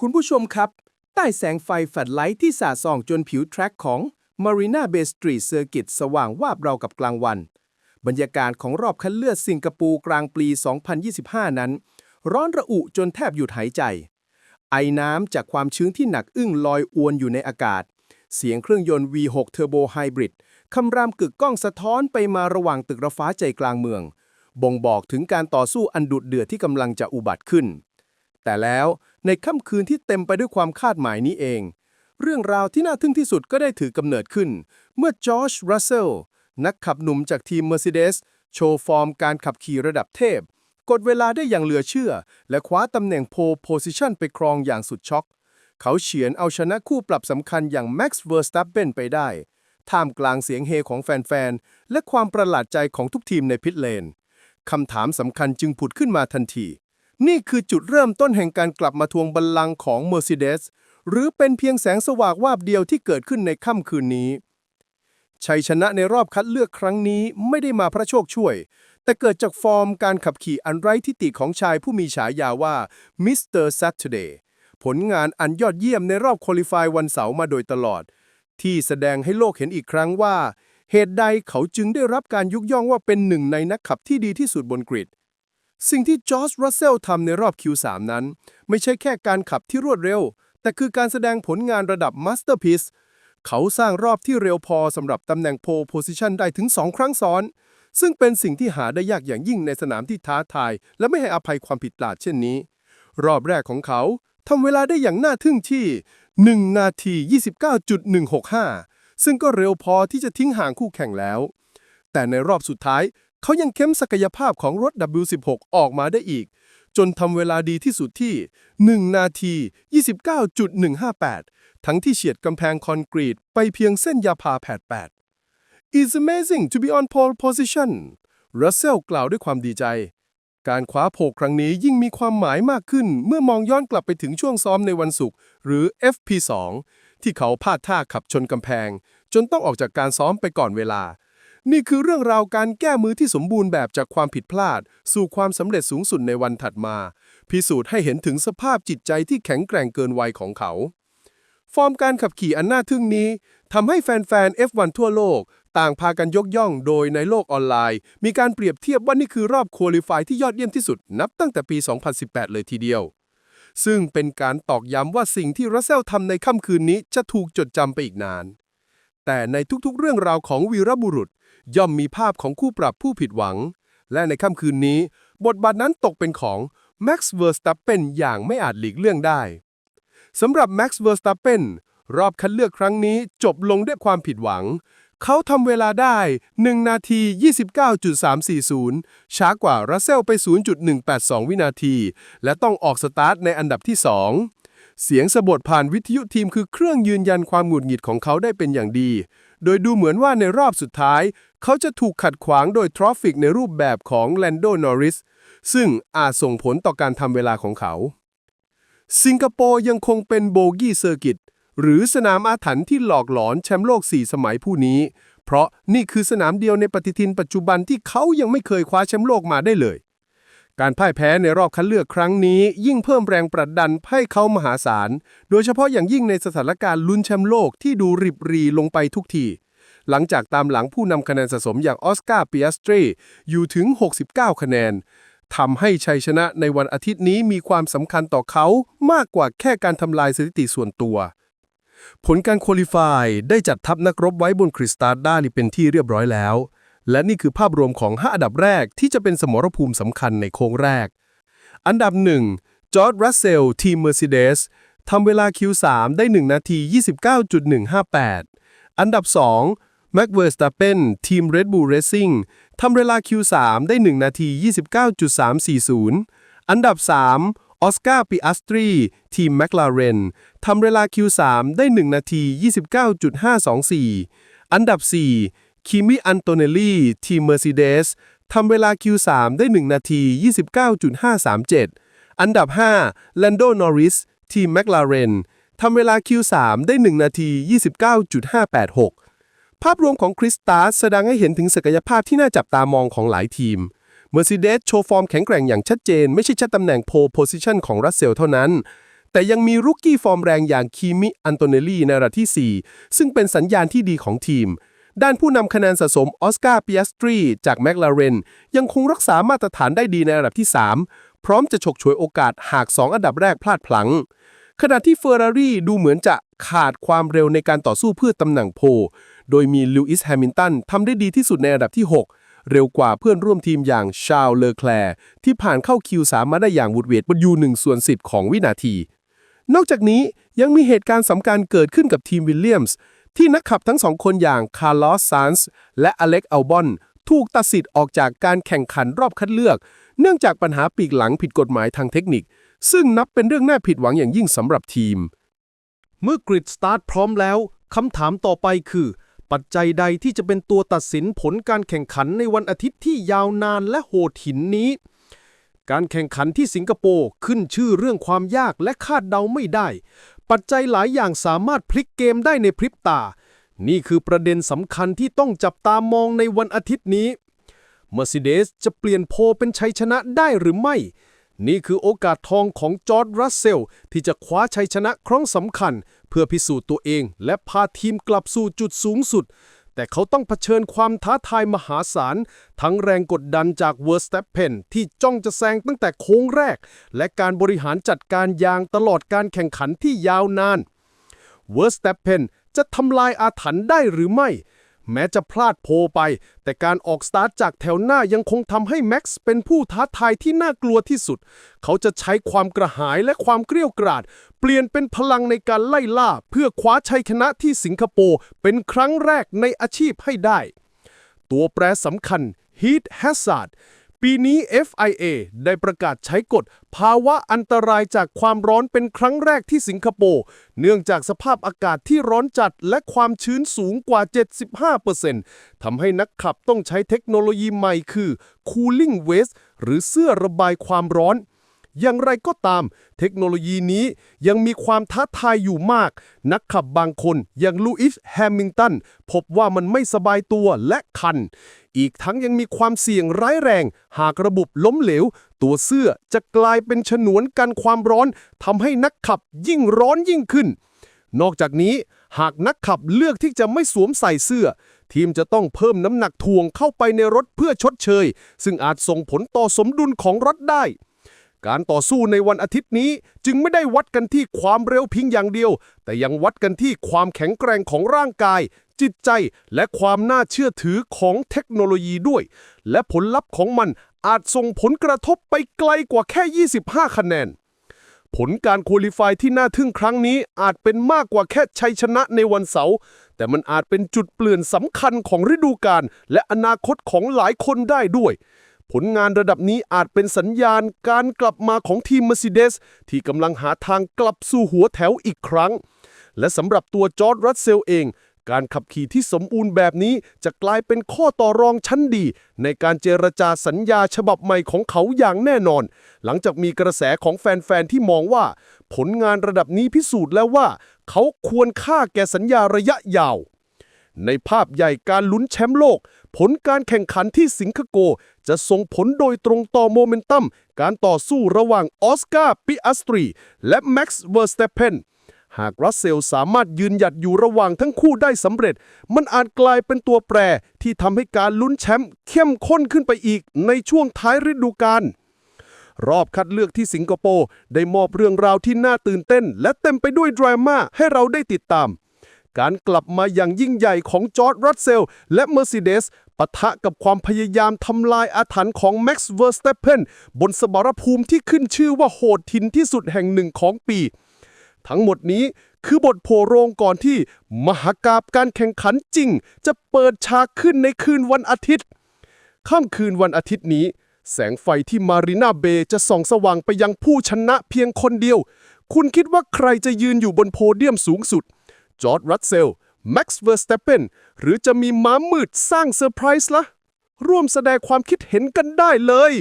คุณผู้ชมครับ ใต้แสงไฟแฟลชไลท์ที่สาดส่องจนผิวแทร็กของ Marina Bay Street Circuit สว่างวาบเรากับกลางวัน บรรยากาศของรอบคัดเลือกสิงคโปร์กลางปี 2025 นั้น ร้อนระอุจนแทบหยุดหายใจ ไอน้ำจากความชื้นที่หนักอึ้งลอยอวนอยู่ในอากาศ เสียงเครื่องยนต์ V6 Turbo Hybrid คำรามกึกก้องสะท้อนไปมาระหว่างตึกระฟ้าใจกลางเมือง บ่งบอกถึงการต่อสู้อันดุเดือดที่กำลังจะอุบัติขึ้น แต่แล้ว ในค่ำคืนที่เต็มไปด้วยความคาดหมายนี้เอง เรื่องราวที่น่าทึ่งที่สุดก็ได้ถือกำเนิดขึ้น เมื่อจอร์จรัสเซลนักขับหนุ่มจากทีม Mercedes โชว์ฟอร์มการขับขี่ระดับเทพ กดเวลาได้อย่างเหลือเชื่อ และคว้าตำแหน่งโพโพซิชันไปครองอย่างสุดช็อก เขาเฉือนเอาชนะคู่ปรับสำคัญอย่างแม็กซ์เวอร์สตัปเปนไปได้ ท่ามกลางเสียงเฮของแฟน ๆ และความประหลาดใจของทุกทีมในพิทเลนคำถามสำคัญจึงผุดขึ้นมาทันที นี่คือจุดเริ่มต้นแห่งการกลับมาทวงบัลลังก์ของ Mercedes หรือเป็นเพียงแสงสว่างวาบเดียวที่เกิดขึ้นในค่ำคืนนี้ ชัยชนะในรอบคัดเลือกครั้งนี้ไม่ได้มาพระโชคช่วย แต่เกิดจากฟอร์มการขับขี่อันไร้ทิฏฐิของชายผู้มีฉายาว่ามิสเตอร์ Saturday ผลงานอันยอดเยี่ยมในรอบคุริฟายวันเสาร์มาโดยตลอด ที่แสดงให้โลกเห็นอีกครั้งว่า เหตุใดเขาจึงได้รับการยุกย่องว่าเป็นหนึ่งในนักขับที่ดีที่สุดบนกริด สิ่งที่จอร์จรัสเซลทำในรอบ Q3 นั้น ไม่ใช่แค่การขับที่รวดเร็ว แต่คือการแสดงผลงานระดับมาสเตอร์พี e เขาสร้างรอบที่เร็วพอสำหรับตำแหน่งโพโพซิชันได้ถึง 2 ครั้งซ้อน ซึ่งเป็นสิ่งที่หาได้ยากอย่างยิ่งในสนามที่ท้าทาย และไม่ให้อภัยความผิดพลาดเช่นนี้ รอบแรกของเขาทำเวลาได้อย่างน่าทึ่งที่ 1 นาที 29.165 ซึ่งก็เร็วพอที่จะทิ้งห่างคู่แข่งแล้ว แต่ในรอบสุดท้าย เขายังเข้มศักยภาพของรถ W16 ออกมาได้อีก จนทำเวลาดีที่สุดที่ 1 นาที 29.158 ทั้งที่เฉียดกำแพงคอนกรีตไปเพียงเส้นยาพาแผด8 It's amazing to be on pole position รัสเซลกล่าวด้วยความดีใจ การคว้าโผครั้งนี้ยิ่งมีความหมายมากขึ้น เมื่อมองย้อนกลับไปถึงช่วงซ้อมในวันศุกร์หรือ FP2 ที่เขาพลาดท่าขับชนกำแพง จนต้องออกจากการซ้อมไปก่อนเวลา นี่คือเรื่องราวการแก้มือที่สมบูรณ์แบบจากความผิดพลาด สู่ความสำเร็จสูงสุดในวันถัดมา พิสูจน์ให้เห็นถึงสภาพจิตใจที่แข็งแกร่งเกินวัยของเขา ฟอร์มการขับขี่อันน่าทึ่งนี้ทำให้แฟนๆ F1 ทั่วโลก ต่างพากันยกย่องโดยในโลกออนไลน์ มีการเปรียบเทียบว่านี่คือรอบควอลิฟายที่ยอดเยี่ยมที่สุดนับตั้งแต่ปี 2018 เลยทีเดียว ซึ่งเป็นการตอกย้ำว่าสิ่งที่รัสเซลทำในค่ำคืนนี้จะถูกจดจำไปอีกนาน แต่ในทุกๆเรื่องราวของวีรบุรุษ ย่อมมีภาพของคู่ปรับผู้ผิดหวัง และในค่ำคืนนี้ บทบาทนั้นตกเป็นของแม็กซ์เวอร์สตัปเปนอย่างไม่อาจหลีกเลี่ยงได้สำหรับแม็กซ์เวอร์สตัปเปนรอบคัดเลือกครั้งนี้จบลงด้วยความผิดหวัง เขาทำเวลาได้ 1 นาที 29.340 ช้ากว่ารัสเซลไป 0.182 วินาที และต้องออกสตาร์ทในอันดับที่ 2 เสียงสะบดผ่านวิทยุทีมคือเครื่องยืนยันความหงุดหงิดของเขาได้เป็นอย่างดี โดยดูเหมือนว่าในรอบสุดท้าย เขาจะถูกขัดขวางโดยทรอฟิกในรูปแบบของแลนโดนอริส ซึ่งอาจส่งผลต่อการทำเวลาของเขา สิงคโปร์ยังคงเป็นโบกี้เซอร์กิต หรือสนามอาถรรพ์ที่หลอกหลอนแชมป์โลก 4 สมัยผู้นี้ เพราะนี่คือสนามเดียวในปฏิทินปัจจุบันที่เขายังไม่เคยคว้าแชมป์โลกมาได้เลย การพ่ายแพ้ในรอบคัดเลือกครั้งนี้ ยิ่งเพิ่มแรงปรัดดันให้เขามหาศาล โดยเฉพาะอย่างยิ่งในสถานการณ์ลุ้นแชมป์โลกที่ดูริบรีลงไปทุกที หลังจากตามหลังผู้นำคะแนนสะสมอย่างออสการ์ปิอัสตรีอยู่ถึง 69 คะแนนทำให้ชัยชนะในวันอาทิตย์นี้มีความสำคัญต่อเขามากกว่าแค่การทำลายสถิติส่วนตัว ผลการคุริฟายได้จัดทัพนักรบไว้บนคริสตัลด้านี่เป็นที่เรียบร้อยแล้ว และนี่คือภาพรวมของ 5 อันดับแรกที่จะเป็นสมรภูมิสำคัญในโค้งแรก อันดับ 1 จอร์ดรัสเซล ทีม Mercedes ทำเวลา Q3 ได้ 1 นาที 29.158 อันดับ 2 แม็กเวอร์สตาเปนทีม Red Bull Racing ทำเวลา Q3 ได้ 1 นาที 29.340 อันดับ 3 ออสการ์ปิอัสตรี ทีม McLaren ทำเวลา Q3 ได้ 1 นาที 29.524 อันดับ 4 คิมิอันโตเนลลีทีม Mercedes ทำเวลา Q3 ได้ 1 นาที 29.537 อันดับ5 Lando Norris ทีม McLaren ทำเวลา Q3 ได้ 1 นาที 29.586 ภาพรวมของคริสตัสแสดงให้เห็นถึงศักยภาพที่น่าจับตามองของหลายทีม Mercedes โชว์ฟอร์มแข็งแกร่งอย่างชัดเจน ไม่ใช่แค่ตำแหน่ง pole position ของรัสเซลเท่านั้น แต่ยังมีรุกกี้ฟอร์มแรงอย่างคีมิอันโตเนลลี่ในระดับที่ 4 ซึ่งเป็นสัญญาณที่ดีของทีม ด้านผู้นำคะแนนสะสมออสการ์ปิอัสตรีจากแมคลาเรนยังคงรักษามาตรฐานได้ดีในระดับที่ 3 พร้อมจะฉกฉวยโอกาสหาก 2 อันดับแรกพลาดพลั้งขณะที่เฟอร์รารี่ดูเหมือนจะขาดความเร็วในการต่อสู้เพื่อตำแหน่งโพ โดยมีลิวอิสแฮมิลตันทำได้ดีที่สุดในอันดับที่ 6 เร็วกว่าเพื่อนร่วมทีมอย่างชาลเลอแคลร์ที่ผ่านเข้า Q3 มาได้อย่างวุดเวดบนยู1ส่วน10ของวินาที นอกจากนี้ยังมีเหตุการณ์สำคัญเกิดขึ้นกับทีมวิลเลียมส์ ที่นักขับทั้งสองคนอย่างคาร์ลอสซานส์และอเล็กอัลบอนถูกตัดสิทธิ์ออกจากการแข่งขันรอบคัดเลือก เนื่องจากปัญหาปีกหลังผิดกฎหมายทางเทคนิค ซึ่งนับเป็นเรื่องน่าผิดหวังอย่างยิ่งสำหรับทีม เมื่อกริดสตาร์ทพร้อมแล้วคำถามต่อไปคือ ปัจจัยใดที่จะเป็นตัวตัดสินผลการแข่งขันในวันอาทิตย์ที่ยาวนานและโหดหินนี้ การแข่งขันที่สิงคโปร์ขึ้นชื่อเรื่องความยากและคาดเดาไม่ได้ ปัจจัยหลายอย่างสามารถพลิกเกมได้ในพริบตา นี่คือประเด็นสำคัญที่ต้องจับตามองในวันอาทิตย์นี้ Mercedes จะเปลี่ยนโพลเป็นชัยชนะได้หรือไม่ นี่คือโอกาสทองของจอร์ดรัสเซลที่จะคว้าชัยชนะครั้งสำคัญ เพื่อพิสูจน์ตัวเองและพาทีมกลับสู่จุดสูงสุด แต่เขาต้องเผชิญความท้าทายมหาศาล ทั้งแรงกดดันจากเวอร์สเตปเพนที่จ้องจะแซงตั้งแต่โค้งแรก และการบริหารจัดการยางตลอดการแข่งขันที่ยาวนานเวอร์สเตปเพนจะทำลายอาถรรพ์ได้หรือไม่ แม้จะพลาดโพลไป แต่การออกสตาร์ทจากแถวหน้ายังคงทำให้แม็กซ์เป็นผู้ท้าทายที่น่ากลัวที่สุด เขาจะใช้ความกระหายและความเกรี้ยวกราด เปลี่ยนเป็นพลังในการไล่ล่า เพื่อคว้าชัยชนะที่สิงคโปร์เป็นครั้งแรกในอาชีพให้ได้ ตัวแปรสำคัญ Heat Hazard ปีนี้ FIA ได้ประกาศใช้กฎ ภาวะอันตรายจากความร้อนเป็นครั้งแรกที่สิงคโปร์ เนื่องจากสภาพอากาศที่ร้อนจัดและความชื้นสูงกว่า 75%ทำให้นักขับต้องใช้เทคโนโลยีใหม่คือ Cooling Vest หรือเสื้อระบายความร้อน อย่างไรก็ตาม เทคโนโลยีนี้ยังมีความท้าทายอยู่มาก นักขับบางคนอย่างลูอิสแฮมิงตันพบว่ามันไม่สบายตัวและคัน อีกทั้งยังมีความเสี่ยงร้ายแรง หากระบบล้มเหลว ตัวเสื้อจะกลายเป็นฉนวนกันความร้อนทำให้นักขับยิ่งร้อนยิ่งขึ้น นอกจากนี้ หากนักขับเลือกที่จะไม่สวมใส่เสื้อทีมจะต้องเพิ่มน้ำหนักถ่วงเข้าไปในรถเพื่อชดเชย ซึ่งอาจส่งผลต่อสมดุลของรถได้ การต่อสู้ในวันอาทิตย์นี้จึงไม่ได้วัดกันที่ความเร็วเพียงอย่างเดียว แต่ยังวัดกันที่ความแข็งแกร่งของร่างกาย จิตใจ และความน่าเชื่อถือของเทคโนโลยีด้วย และผลลัพธ์ของมันอาจส่งผลกระทบไปไกลกว่าแค่ 25 คะแนน ผลการคุริฟายที่น่าทึ่งครั้งนี้อาจเป็นมากกว่าแค่ชัยชนะในวันเสาร์แต่มันอาจเป็นจุดเปลี่ยนสำคัญของฤดูกาลและอนาคตของหลายคนได้ด้วย ผลงานระดับนี้อาจเป็นสัญญาณการกลับมาของทีม Mercedes ที่กำลังหาทางกลับสู่หัวแถวอีกครั้ง และสำหรับตัวจอร์ดรัสเซลเอง การขับขี่ที่สมบูรณ์แบบนี้จะกลายเป็นข้อต่อรองชั้นดี ในการเจรจาสัญญาฉบับใหม่ของเขาอย่างแน่นอน หลังจากมีกระแสของแฟน ๆ ที่มองว่า ผลงานระดับนี้พิสูจน์แล้วว่า เขาควรค่าแก่สัญญาระยะยาวในภาพใหญ่การลุ้นแชมป์โลก ผลการแข่งขันที่สิงคโปร์จะส่งผลโดยตรงต่อโมเมนตัม การต่อสู้ระหว่างออสการ์ปิอัสตรี และแม็กซ์เวอร์สเตเพนหากรัสเซลสามารถยืนหยัดอยู่ระหว่างทั้งคู่ได้สำเร็จ มันอาจกลายเป็นตัวแปรที่ทำให้การลุ้นแชมป์เข้มข้นขึ้นไปอีกในช่วงท้ายฤดูกาลรอบคัดเลือกที่สิงคโปร์ได้มอบเรื่องราวที่น่าตื่นเต้น และเต็มไปด้วยดราม่าให้เราได้ติดตาม การกลับมาอย่างยิ่งใหญ่ของจอร์ดรัสเซลและเมอร์ d เดสปะทะกับความพยายามทำลายอาถรรพ์ของแม็กซ์เวอร์สเตเพนบนสมรภูมิที่ขึ้นชื่อว่าโหดทินที่สุดแห่งหนึ่งของปี ทั้งหมดนี้คือบทโพโรงก่อนที่ มหากาบการแข่งขันจริง จะเปิดฉากขึ้นในคืนวันอาทิตย์ค่ำคืนวันอาทิตย์นี้ แสงไฟที่มารีนาเบย์จะส่องสว่างไปยังผู้ชนะเพียงคนเดียว คุณคิดว่าใครจะยืนอยู่บนโพเดียมสูงสุด จอร์ดรัสเซล แม็กซ์เวอร์สเตเปนหรือจะมีม้ามืดสร้างเซอร์ไพรส์ละร่วมแสดงความคิดเห็นกันได้เลย